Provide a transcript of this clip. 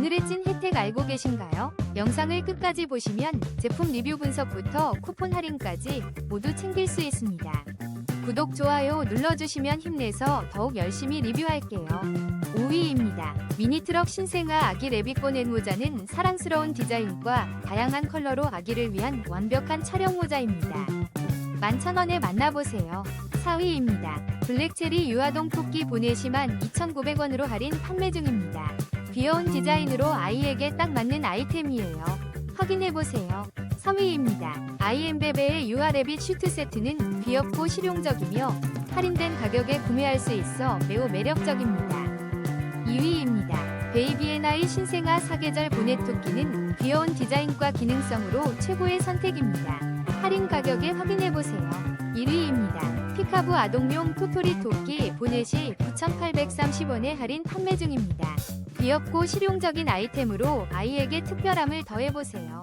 오늘의 찐 혜택 알고 계신가요? 영상을 끝까지 보시면 제품 리뷰 분석부터 쿠폰 할인까지 모두 챙길 수 있습니다. 구독, 좋아요 눌러주시면 힘내서 더욱 열심히 리뷰할게요. 5위입니다. 미니트럭 신생아 아기 레비콘 앤 모자는 사랑스러운 디자인과 다양한 컬러로 아기를 위한 완벽한 촬영 모자입니다. 11,000원에 만나보세요. 4위입니다. 블랙체리 유아동 토끼 보내시만 2,900원으로 할인 판매 중입니다. 귀여운 디자인으로 아이에게 딱 맞는 아이템이에요. 확인해보세요. 3위입니다. 아이엠베베의 유아레빗 슈트 세트는 귀엽고 실용적이며 할인된 가격에 구매할 수 있어 매우 매력적입니다. 2위입니다. 베이비앤아이 신생아 사계절 보넷 토끼는 귀여운 디자인과 기능성으로 최고의 선택입니다. 할인 가격에 확인해보세요. 1위입니다. 피카부 아동용 토토리 토끼 보넷이 9,830원에 할인 판매 중입니다. 귀엽고 실용적인 아이템으로 아이에게 특별함을 더해보세요.